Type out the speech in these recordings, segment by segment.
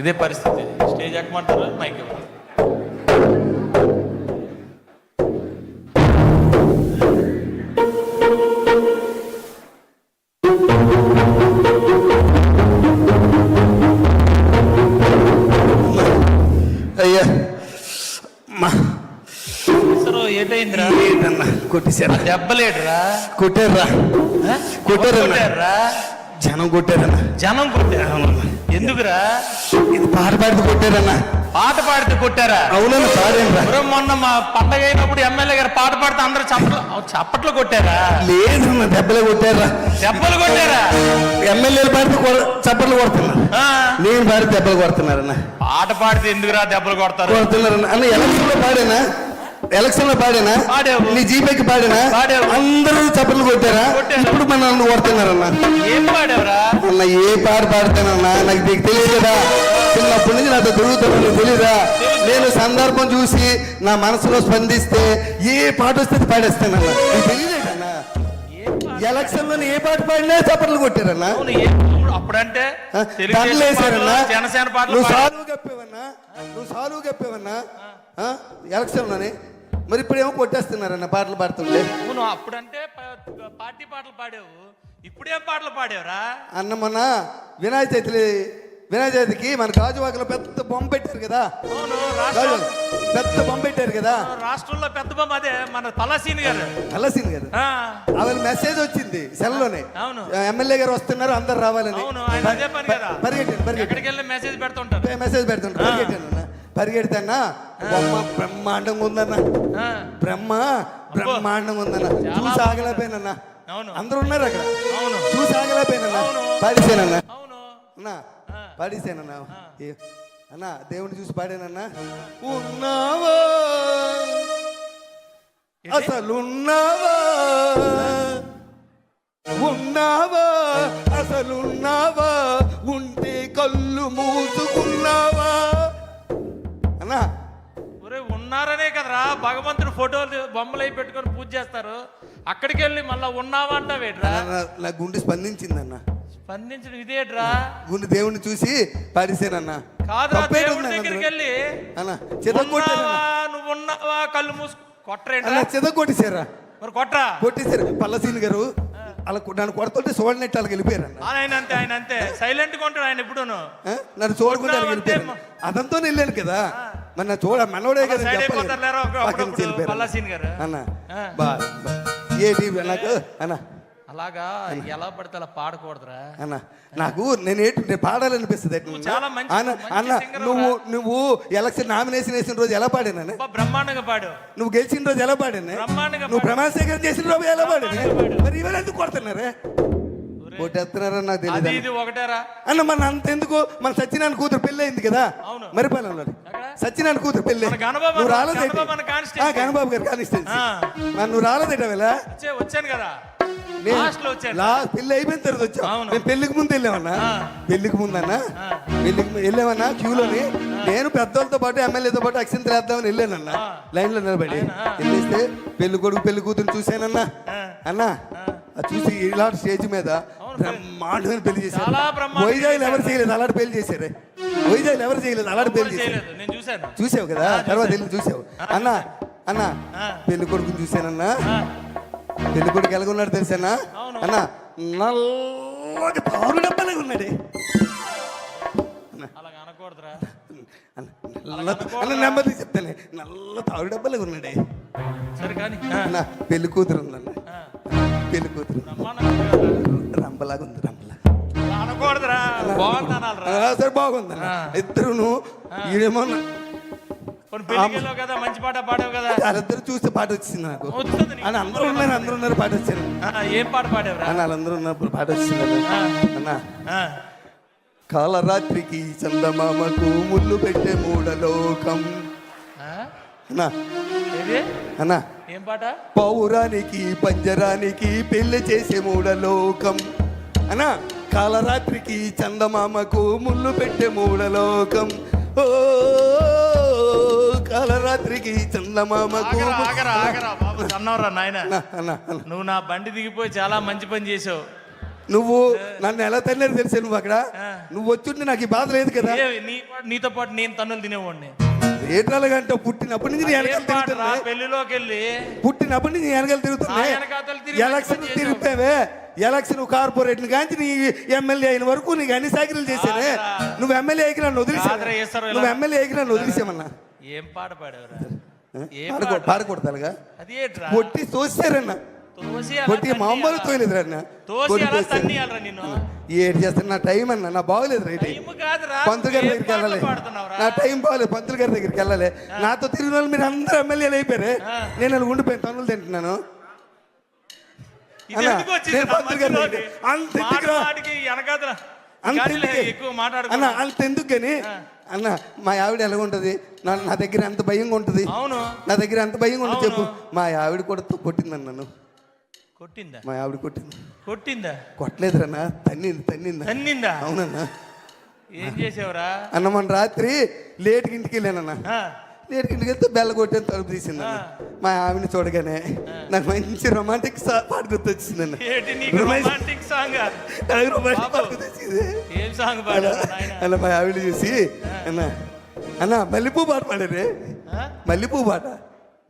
ఇదే పరిస్థితి. Stage ఎక్కమంటారు? Mic సరే ఏటైందిరా? కొట్టేశారా? దెబ్బలేడురా జనం కొట్టారన్నా. జనం కొట్టారా. ఎందుకురా? ఇది పాట పాడితే కొట్టారన్నా. పాట పాడితే కొట్టారా? అవునన్నా పాడేనరా ఎవరో మొన్న మా పండగ అయినప్పుడు ఎమ్మెల్యే గారు పాట పాడితే అందరూ చప్పట్లు చప్పట్లు కొట్టారా? లేదన్నా దెబ్బలే కొట్టారా? దెబ్బలు కొట్టారా? ఎమ్మెల్యేలు పాడితే చప్పట్లు కొడుతున్నారు. ఆ, నేను పాడితే దెబ్బలు కొడుతున్నారన్నా. పాట పాడితే ఎందుకురా దెబ్బలు కొడతారు? కొడుతున్నారన్నా. అన్న ఎలక్షన్లో పాడేనా? ఎలక్షన్లో పాడేనా? పాడావు. నీ జీపేకి పాడేనా? పాడావు. అందరూ చప్పట్లు కొట్టారా? కొట్టారు. ఇప్పుడు మన నన్ను కొడుతున్నారన్నా. ఏం పాడావురా? అన్న ఏ పాట పాడతానన్నా? నాకు నీకు తెలియదు కదా. చిన్నప్పటి నుంచి నాతో తిరుగుతాను నీకు తెలియదా నేను సందర్భం చూసి నా మనసులో స్పందిస్తే ఏ పాట వస్తే పాడేస్తానన్నా. నీకు తెలియదేటన్నా ఎలక్షన్లో ఏ పాట పాడినా చప్పట్లు కొట్టారన్నా. అప్పుడంటే దండలు పాటలు, జనసేన పాటలు నువ్వు. సాలువు కప్పేవన్నా నువ్వు సాలువు కప్పేవన్నా ఆ? ఎలక్షన్లోనే మరి ఇప్పుడేమో కొట్టేస్తున్నారన్న పాటలు పాడుతుంటే. అవును అప్పుడంటే పార్టీ పాటలు పాడావు. ఇప్పుడేం పాటలు పాడావురా? అన్న మొన్న వినాయక చవితి వినాయక మన గాజువాకలో పెద్ద బొమ్మ పెట్టారు కదా. పెద్ద బొమ్మ పెట్టారు కదా. రాష్ట్రంలో పెద్ద బొమ్మ అదే మన పలాసీని గారు. కదా ఆ, ఆవిడ మెసేజ్ వచ్చింది సెల్లోనే. అవును. ఎమ్మెల్యే గారు వస్తున్నారు అందరు రావాలని. అవును ఆయన అదే పని కదా. మెసేజ్ పెడుతుంటారు. మెసేజ్ పెడుతుంటారు. పరిగెట్టాను అన్న. పరిగెడితేనా? బొమ్మ బ్రహ్మాండంగా ఉందన్న. బ్రహ్మ బ్రహ్మాండంగా ఉందన్న. చూసి ఆగలేకపోయినన్నా. అవును. అందరూ ఉన్నారు అక్కడ అవును. చూసి ఆగలేకపోయినన్నా. అవును. పాడేసానన్నా అన్నా అన్నా దేవుని చూసి పాడానన్నా. ఉన్నావా? అసలున్నావా? ఉన్నావా? అసలున్నావా? ఉంటే కళ్ళు మూసుకున్నావా? అన్నా. ఒరే ఉన్నారనే కదరా. భగవంతుడు ఫోటోలు బొమ్మలు అయి పెట్టుకొని పూజ చేస్తారు. అక్కడికి వెళ్ళి మళ్ళా ఉన్నావా అంటావేట్రా? నా- గుండె స్పందించిందన్న. స్పందించడం ఇదేట్రా? గుండె దేవుని చూసి పాడేసానన్నా కాదురా తప్పేటి దేవుడి దగ్గరికి? వెళ్ళి అన్న ఉన్నావా నువ్వు ఉన్నావా కళ్ళు మూసు కొట్టరేంట్రా? అన్న చితగొట్టేశారా మరి కొట్రా కొట్టేశారు. పల్లసీని గారు అలా నన్ను కొడుతుంటే చూడనట్టు వాళ్ళకి వెళ్ళిపోయారన్న ఆయన అంతే ఆయన అంతే. సైలెంట్గా ఉంటాడు ఆయన ఎప్పుడూను ఆ? నన్ను చూడకుండా వెళ్ళిపోయారు. అదంతో వెళ్ళాను కదా. మరి నా చూడ మనోడే కదా వెళ్ళిపోయారు. పల్లాసీన్ గారు. అన్న బా. ఏంటి నాకు అన్న అలాగా ఎలా పడితే అలా పాడకూడదురా. అన్న నాకు నేను ఏంటి నేను పాడాలనిపిస్తుంది. చాలా మంచి- అన్న నువ్వు నువ్వు ఎలక్షన్ నామినేషన్ వేసిన రోజు ఎలా పాడాను బ్రహ్మాండంగా పాడు. నువ్వు గెలిచిన రోజు ఎలా పాడాను? నువ్వు ప్రమాణ స్వీకారం చేసిన రోజు ఎలా పాడాను? పాడావు. మరి ఇవాళ ఎందుకు కొడుతున్నారే? కొట్టేస్తున్నారని నాకు తెలియదు ఇది ఒకటేరా. అన్న మన అంత ఎందుకు మన సత్యనారాయణ కూతురు పెళ్ళి అయింది కదా. మరిపాలెంలో ఎక్కడ? సత్యనారాయణ కూతురు పెళ్ళి. నువ్వు రాలేదేంటి? గణబాబు గారు. మరి నువ్వు రాలేదేట వచ్చాను కదా. పెళ్ళి అయిపోయిన తర్వాత అవును. నేను పెళ్ళికి ముందు వెళ్ళామన్నా. పెళ్ళికి ముందన్నా. పెళ్ళికి ము- వెళ్ళామన్నా క్యూలోని. నేను పెద్దోళ్ళతో పాటు ఎమ్మెల్యేతో పాటు అక్షంతలు వేద్దామని వెళ్ళానన్నా. ఆ. లైన్లో నిలబడి. వెళ్ళేస్తే పెళ్ళి కొడుకు పెళ్ళి కూతురు చూశానన్నా. అన్నా అది చూసి ఇలాంటి స్టేజ్ మీద బ్రహ్మాండమైన పెళ్ళి చేశారు. చాలా బ్రహ్మాండంగా వైజాగ్ ఎవరు చేయలేదు? అలాంటి పెళ్ళి చేశారే. వైజాగ్ ఎవరు చేయలేదు? అలాంటి పెళ్ళి చేశారు. చూసావు కదా? తర్వాత. వెళ్ళి చూసావు. అన్నా అన్నా. పెళ్ళి కొడుకుని చూశానన్నా. కొడుకు ఎలాగున్నాడు తెలుసానా. అన్నా నల్లటి పాలు డబ్బాలాగా ఉన్నాడే. అన్న, నెమ్మది చెప్తానే నల్ల తాడు డబ్బాలాగా ఉన్నాడే. సరే కానీ ఆ, అన్న పెళ్ళి కూతురు ఉందన్న. పెళ్ళి కూతురు. రంపలాగా ఉంది రంపలా. సరే బాగుందన్న. ఇద్దరును ఈడేమో కదా మంచి పాట పాడావు కదా. వాళ్ళిద్దరు చూస్తే పాట వచ్చింది నాకు. అని అందరూ ఉన్నారు అందరూ ఉన్నారు పాట వచ్చింది. ఆ, ఏం పాట పాడావురా? అన్న వాళ్ళందరూ ఉన్నప్పుడు పాట వచ్చింది. అన్న. కాలరాత్రికి చందమామకు ముళ్ళు పెట్టే మూడలోకం? అన్నా. అన్నా. ఏం పాట? పౌరానికి పంజరానికి పెళ్ళి చేసే మూడలోకం అన్నా కాలరాత్రికి చందమామకు ముళ్ళు పెట్టే మూడలోకం ఓ రాత్రికి చందమామకు ఆగరా ఆగరా ఆగరా బాబు అన్నవరా నాయన. అన్న, అన్న, అన్న. నువ్వు నా బండి దిగిపోయి చాలా మంచి పని చేసావు. నువ్వు నన్ను ఎలా తల్లేదు తెలుసా నువ్వు అక్కడ. నువ్వు వచ్చుంటే నాకు ఈ బాధ లేదు కదా? నీతో పాటు నేను తన్నులు తినేవాడిని. ఏటాలుగంటే పుట్టినప్పటి నుంచి వెనకాల తిరుగుతున్నాయి. పెళ్ళిలోకి వెళ్ళి పుట్టినప్పటి నుంచి వెనకాల తిరుగుతున్నాయి. ఆ వెనకాతలు తిరిగి ఎలక్షన్ తిరుగుతావే ఎలక్షన్ కార్పొరేట్ కాంచి నీ ఎమ్మెల్యే అయిన వరకు నీకు అన్ని సాకిరీలు చేశానే. నువ్వు ఎమ్మెల్యే నన్ను వదిలేసా. నువ్వు ఎమ్మెల్యే నన్ను వదిలేసామన్నా ఏం పాట పాడావురా? పాడకూడదు అది కొట్టి తోసారన్న. కొట్టి? మామూలు తన్నియాలరా నిన్ను? ఏడు చేస్తాను నా టైం అన్న నా బాగోలేదు రైట్ పంతులు గారి దగ్గరికి వెళ్ళాలి? నా టైం బాగలేదు పంతులు గారి దగ్గరికి వెళ్ళాలి. నాతో తిరిగిన వాళ్ళు మీరు అందరూ ఎమ్మెల్యేలు అయిపోయారు. నేను అలా ఉండిపోయాను తన్నులు తింటున్నాను. అన్న, నేను పంతులు గారి? దగ్గరికి- అంత ఎక్కువ అంత ఎందుకు కానీ అన్న మా ఆవిడ ఎలా ఉంటుంది నా నా దగ్గర ఎంత భయంగా ఉంటుంది అవును. నా దగ్గర ఎంత భయంగా ఉంటుంది చెప్పు. మా ఆవిడ కూడా కొట్టిందన్న నన్ను. కొట్టిందా? మా ఆవిడ కొట్టింది. కొట్టిందా? కొట్టలేదురన్నా తన్నింది తన్నిందా? తన్నిందా? అవునన్నా. ఏం చేసావురా? అన్న మన రాత్రి లేట్కి ఇంటికి వెళ్ళానన్న. ఆ, లేట్కి ఇంటికి వెళ్తే బెల్ల కొట్టాను తలుపు తీసింది మా ఆవిడని చూడగానే నాకు మంచి రొమాంటిక్ పాట గుర్తొచ్చిందన్న ఏంటి నీకు రొమాంటిక్ సాంగ్ నాకు రొమాంటిక్ పాట గుర్తొచ్చింది. ఏం సాంగ్ నాయన. అన్న మా ఆవిడ చూసి అన్న అన్న మల్లెపూ పాట పాడారే మల్లెపూ పాట.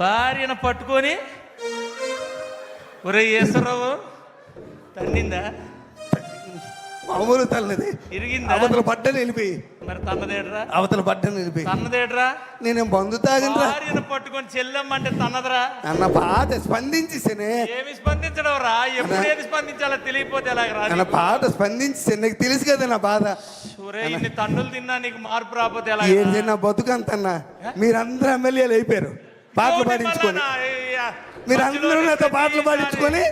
భార్యను పట్టుకొని ఒరే ఈశ్వరరావు తన్నిందా? మామూలు తల్లది. ఇరిగిందా? అవతల పడ్డని వెళ్ళిపోయి మరి తన్నదేట్రా? అవతల పడ్డని వెళ్ళిపోయి తన్నదేట్రా? నేనేం బంధు తాగినరా భార్యను పట్టుకొని చెల్లెమ్మంటే తన్నదరా? అన్న పాట స్పందించేసానే. ఏమి స్పందించడం రా? ఎప్పుడు ఏది స్పందించాలో తెలియపోతే ఎలాగ అన్న పాట స్పందించేసాను. నీకు తెలుసు కదా నా బాధ. ఒరే ఇన్ని తన్నులు తిన్నా నీకు మార్పు రాకపోతే ఎలా ఏంటి నా బతుకంతన్నా మీరందరూ ఎమ్మెల్యేలు అయిపోయారు. పాటలు పాడించుకొని. మీరందరూ నాతో పాటలు పాడించుకొని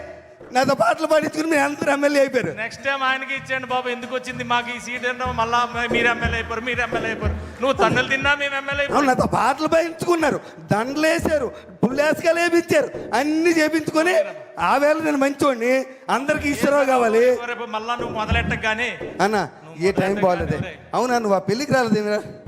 నాతో పాటలు పాడించుకొని మీరు అందరూ ఎమ్మెల్యే అయిపోయారు. నెక్స్ట్ టైం ఆయనకి ఇచ్చేయండి బాబు ఎందుకు వచ్చింది? మాకు ఈ సీట్ ఏంటో మళ్ళా మీరు ఎమ్మెల్యే అయిపోరు మీరు ఎమ్మెల్యే అయిపోరు. నువ్వు తన్నులు తిన్నా మేము ఎమ్మెల్యే అవును నాతో పాటలు పాడించుకున్నారు దండలు వేసారు పుల్లేసుకలు వేపించారు. అన్ని చేపించుకొని ఆ వేళ నేను మంచోడిని. అందరికి ఈశ్వరరావు కావాలి. రేపు మళ్ళా నువ్వు మొదలెట్టగానే అన్న ఏ టైం బాగోలేదు. అవునా నువ్వు ఆ పెళ్ళికి రాలేదు ఏ పెళ్ళికి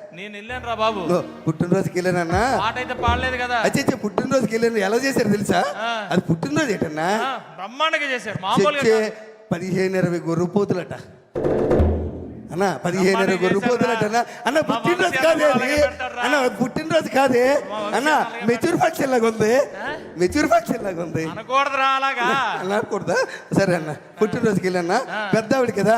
నేను వెళ్ళాను రా బాబు. పుట్టినరోజుకి వెళ్ళానన్నా. పాట అయితే పాడలేదు కదా. అచ్చే పుట్టినరోజుకి వెళ్ళాను. ఎలా చేశారు తెలుసా. అది పుట్టినరోజు ఏంటన్నా? బ్రహ్మాండంగా చేశారు మామూలుగా. పదిహేను ఇరవై గొర్రె పోతులట. అన్న పదిహేను ఇరవై బ్రహ్మాండంగా గొర్రె పోతులట అన్న. అన్న పుట్టినరోజు కాదే అన్న పుట్టినరోజు కాదే? అన్న మెచ్యూర్ ఫంక్షన్ లాగా ఉంది. మెచ్యూర్ ఫంక్షన్ లాగా ఉంది. అనకూడదురా అలాగా. అనకూడదా? సరే అన్న పుట్టినరోజుకి వెళ్ళన్నా ఆ. పెద్ద ఆవిడ కదా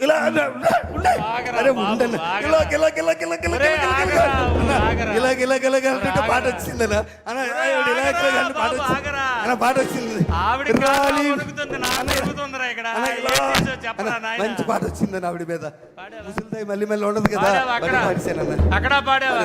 ఇలా అరే. ఇలా. ఇలా పాట ఇలా వచ్చింది. వచ్చింది? మంచి పాట ఆవిడ మీద? ముసలిదాయి మళ్ళీ మళ్ళీ ఉండదు కదా. అక్కడ? పాడావా?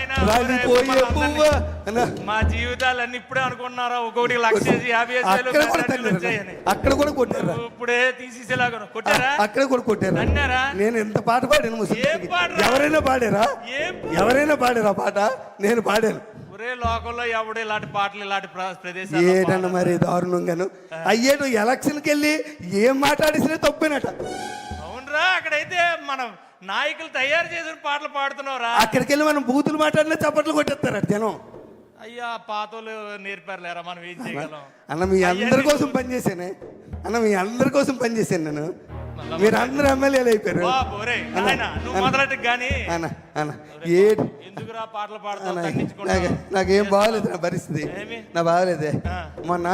రాలిపోయే పువ్వ? మా జీవితాలన్నీ ఇప్పుడే అనుకున్నారా? ఒక్కొక్కటి లక్ష యాభై అక్కడ కూడా? వచ్చాయని. అక్కడ కూడా కొట్టారా? ఇప్పుడే తీసేసేలాగా కొట్టారా? అక్కడ కూడా కొట్టారా? తన్నారా నేను ఎంత పాట పాడాను ముసలి ఏం పాడరా? ఎవరైనా పాడారా? ఏం ఎవరైనా పాడారా పాట? నేను పాడాను. ఒరే లోకంలో ఎవడు ఇలాంటి పాటలు ఇలాంటి ప్ర- ప్రదేశాలు ఏటన్న మరి దారుణంగాను. అయ్యేటు ఎలక్షన్కి వెళ్ళి ఏం మాట్లాడేసినా తప్పేనట. మనం నాయకులు తయారు చేసిన పాటలు పాడుతున్నావురా. అక్కడికి వెళ్ళి మనం బూతులు మాట్లాడినా చప్పట్లు కొట్టేస్తారట జనం. అయ్యా పాతోళ్ళు నేర్పారు లేరా మనం ఏం చేయగలం? అన్న మీ అందరి కోసం పనిచేసానే అన్న మీ అందరి కోసం పనిచేశాను నేను. మీరు అందరు ఎమ్మెల్యేలు అయిపోయారు. నాకు బాగలేదు నా పరిస్థితి? నా బాగలేదే. మొన్న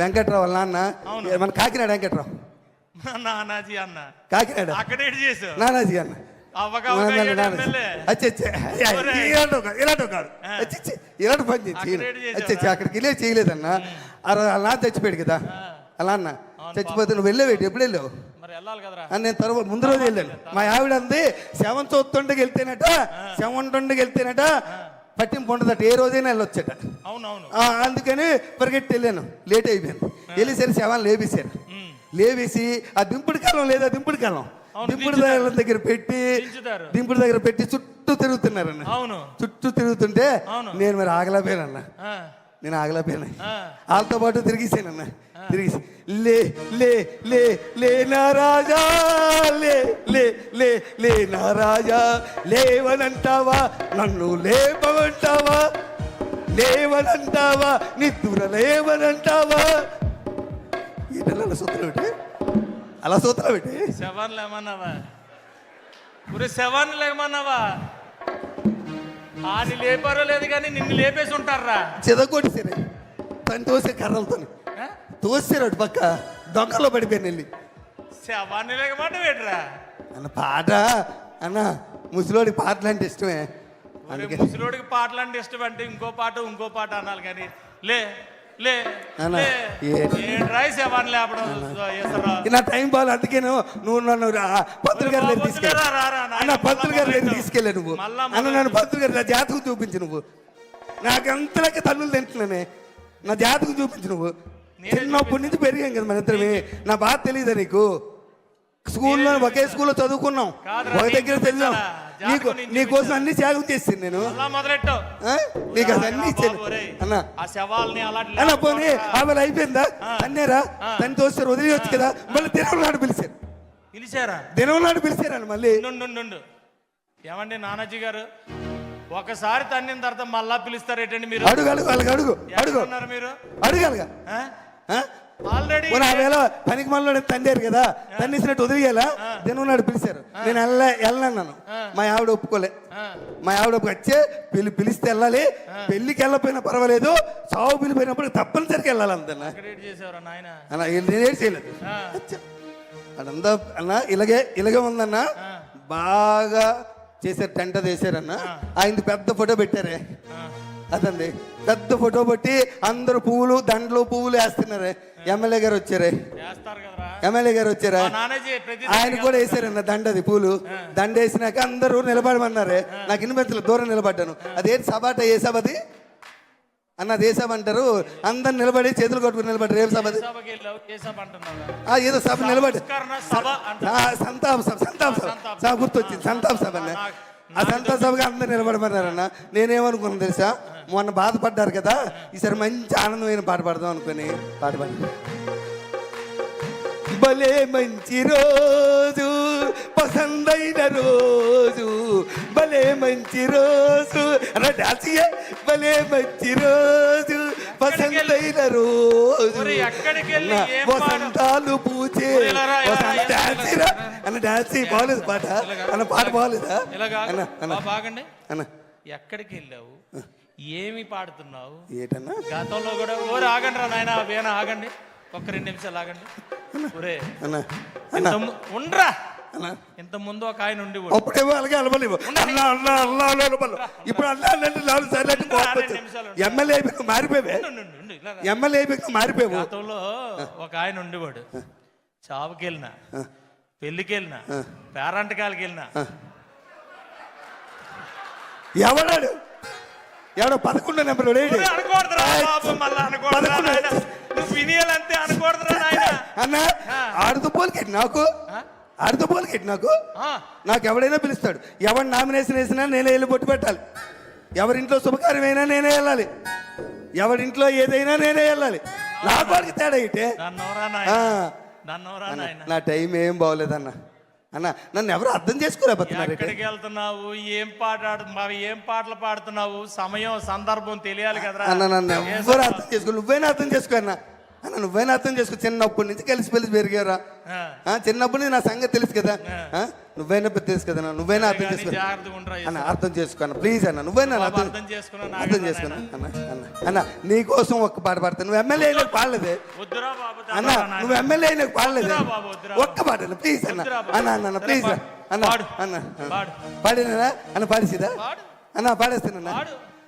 వెంకట్రావు వాళ్ళ నాన్న. మన కాకినాడ వెంకట్రావు. నానాజీ అన్న. కాకినాడ అక్కడ ఏడు చేసావు? నానాజీ అన్న. ఇలాంటి కాదు. ఇలాంటి పని అక్కడికి వెళ్ళే చేయలేదన్న. నాన్న చచ్చిపోయాడు కదా. అలా అన్న. చచ్చిపోతే నువ్వు వెళ్ళేవేటి? ఎప్పుడు వెళ్ళావు? నేను తర్వాత ముందు రోజు వెళ్ళాను. మా ఆవిడ అంది శవం చూస్తుండకి వెళ్తేనట శవం ఉండకి వెళ్తేనట పట్టింపు ఉండదట. ఏ రోజైనా వెళ్ళొచ్చట. అవునవును. అందుకని పరిగెట్టి వెళ్ళాను. లేట్ అయిపోయాను వెళ్ళేసరి శవాన్ని లేపేశారు. లేవేసి ఆ దింపుడు కాలం లేదా దింపుడు కాలం. దింపుడు దగ్గర దగ్గర పెట్టి దింపుడు దగ్గర పెట్టి చుట్టూ తిరుగుతున్నారన్న. అవును. చుట్టూ తిరుగుతుంటే. నేను మరి ఆగలేకపోయానన్న. ఆ, నేను ఆగలేకపోయాను. ఆ. వాళ్ళతో పాటు తిరిగిసానన్న. తిరిగి లే లే లే లే నా రాజా లే లే లే లే నా రాజా లేవనంటావా? నన్ను లేపమంటావా? లేవనంటావా? నిద్దుర లేవనంటావా? ఏంటన్నా అలా సూత్రం పెట్టి అలా సూత్రం పెట్టి శవాన్ని లేమన్నావా? ఒరే శవాన్ని లేమన్నావా? ఆని లేపారో లేదు కానీ నిన్ను లేపేసి ఉంటారా చెదగొట్టేసారు తను తోసే కర్రలతో? తోసారు అటు పక్క దొంగలో పడిపోయాను వెళ్ళి శవాన్ని లేకమాట వేట్రా అన్న పాట అన్న ముసలోడి పాటలు అంటే ఇష్టమే. ముసలోడికి పాటలు అంటే ఇష్టం అంటే ఇంకో పాట ఇంకో పాట అనాలి కానీ లే నా టైం బాగా అందుకే నువ్వు నన్ను పంతులు గారి దగ్గర తీసుకెళ్ళి పంతులు గారి మళ్ళా తీసుకెళ్ళా నువ్వు. అన్న నన్ను పంతులు గారి నా జాతకు చూపించు నువ్వు. నాకు అంతలకి తన్నులు తింటున్నానే. నా జాతకు చూపించు నువ్వు. నేనే చిన్నప్పటి నుంచి పెరిగాం కదా మన ఇద్దరమే నా బాధ తెలియదా నీకు? స్కూల్లో ఒకే స్కూల్లో చదువుకున్నాం. ఒక దగ్గర చూపించాలా? నీకు నీకోసం అన్ని త్యాగం చేస్తాను నేను. మొదలెట్టావు? నీకు అది అన్ని ఇచ్చాను అన్న. ఆ శవాల్ని అలాంటి అన్న పోనీ ఆమె అయిపోయిందా. అన్నేరా. తను తోస్తారు వదిలేయచ్చు కదా? మళ్ళీ దినం నాడు పిలిచారు. పిలిచారా? దినం నాడు పిలిచారని మళ్ళీ. ఏమండి నానాజీ గారు? ఒకసారి తన్నిన తర్వాత మళ్ళా పిలుస్తారేటండి మీరు? అడుగు అడుగు అడుగు అడుగు మీరు? అడుగలగా ఆల్రెడీ పోనీ ఆమెలో పనికి మనలో తండారు కదా తన్నిసినట్టు వదిలేయాలా? దినం నాడు పిలిచారు. నేను వెళ్ళ వెళ్ళన్నాను మా ఆవిడ ఒప్పుకోలే. మా ఆవిడ వచ్చే పిలి పిలిస్తే వెళ్ళాలి. పెళ్ళికి వెళ్ళకపోయినా పర్వాలేదు. సాగు పిలిపోయినప్పుడు తప్పనిసరిగా వెళ్ళాలి అందన్న క్రియేట్ చేసేవారా నాయన? అన్న నేనేం చేయలేదు. అదంతా అన్న ఇలాగే ఇలాగే ఉందన్న. బాగా చేశారు టెంట చేశారన్న ఆయనది పెద్ద ఫోటో పెట్టారే. అదండి. పెద్ద ఫోటో పెట్టి అందరూ పువ్వులు దండలు పువ్వులు వేస్తున్నారే. ఎమ్మెల్యే గారు వచ్చారే? ఎమ్మెల్యే గారు వచ్చారా? ఆయన కూడా వేసారన్న దండది పూలు దండ వేసినాక అందరూ నిలబడమన్నారే. నాకు ఇన్నిపెంతలు దూరం నిలబడ్డాను. అదేంటి సభ ఏ సభ అది అన్న అది ఏ సభ అంటారు? అందరు నిలబడి చేతులు కొట్టుకుని నిలబడ్డారు. ఏం సభ అది ఏదో సభ నిలబడి. సంతాప సభ సంతాప సభ. గుర్తొచ్చింది. సంతాప సభ అన్న. సంతాప సభగా అందరు నిలబడమన్నారన్న నేనేమనుకున్నాను తెలుసా మొన్న బాధపడ్డారు కదా ఈసారి మంచి ఆనందమైన పాట పాడదాం అనుకుని పాట పాడి భలే మంచి రోజు పసందైన రోజు భలే మంచి రోజు అన్న డాన్స్. భలే మంచి రోజు పసందైన రోజు? వసంతాలు పూచే వసంత అన్న డాన్స్ బాగాలేదు పాట. అన్న పాట బాగాలేదా అన్న అన్న. బాగండి అన్న. ఎక్కడికి వెళ్ళావు? ఏమి పాడుతున్నావు? ఏటన్నా? గతంలో కూడా ఓరే ఆగండి రా నాయన వేణ ఆగండి. ఒక్క రెండు నిమిషాలు ఆగండి. ఒరే అన్న ఉండ్రా. ఇంత ముందు ఒక ఆయన ఉండి అప్పుడేమో అలాగే అలవలేవు. అలవలు ఇప్పుడు అంటే నాలుగు సార్లు అంటే కోపం ఎమ్మెల్యే అయిపోయి మారిపోయావే? ఎమ్మెల్యే అయిపోయి మారిపోయావు. గతంలో ఒక ఆయన ఉండేవాడు చావుకి వెళ్ళినా పెళ్ళికి వెళ్ళినా పేరంటకాలకి వెళ్ళినా ఎవడాడు? ఎవడో పదకొండో నెంబర్ అన్న ఆడుతూ పోలికెట్టి నాకు? ఆడుతూ పోలికెట్టి నాకు? నాకు ఎవడైనా పిలుస్తాడు. ఎవరు నామినేషన్ వేసినా నేనే వెళ్ళి బొట్టు పెట్టాలి. ఎవరింట్లో శుభకార్యమైనా నేనే వెళ్ళాలి. ఎవరింట్లో ఏదైనా నేనే వెళ్ళాలి. నాకు వాడికి తేడా ఇటే. నా టైం ఏం బాగోలేదన్న అన్న. నన్ను ఎవరు అర్థం చేసుకోలేకపోతున్నారు. ఎక్కడికి వెళ్తున్నావు ఏం పాట ఏం పాటలు పాడుతున్నావు? సమయం సందర్భం తెలియాలి కదరా. అన్న నన్ను సమ- అర్థం చేసుకో నువ్వైనా అర్థం చేసుకో అన్న. అన్న నువ్వైనా అర్థం చేసుకో చిన్నప్పటి నుంచి కలిసి పెలిసి పెరిగారా చిన్నప్పటి నుంచి నా సంగతి తెలుసు కదా. నువ్వేనా తెలుసు కదా నువ్వైనా అర్థం చేసుకో. అన్న అర్థం చేసుకో అన్న ప్లీజ్ అన్న నువ్వైనా అర్థం అర్థం చేసుకున్నా. అన్న అన్న అన్న నీ కోసం ఒక్క పాట పాడతాను నువ్వు ఎమ్మెల్యే అయినా పాడలేదే. అన్న. నువ్వు ఎమ్మెల్యే అయినా పాడలేదే. ఒక్క పాట ప్లీజ్ అన్న. అన్న అన్న ప్లీజ్. అన్న. అన్న పాడు. పాడినా? అన్న పాడిసిదా? పాడు. అన్న పాడేస్తానన్న.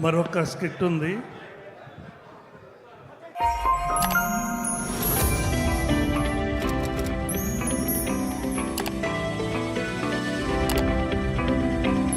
మరొక స్కిట్ ఉంది.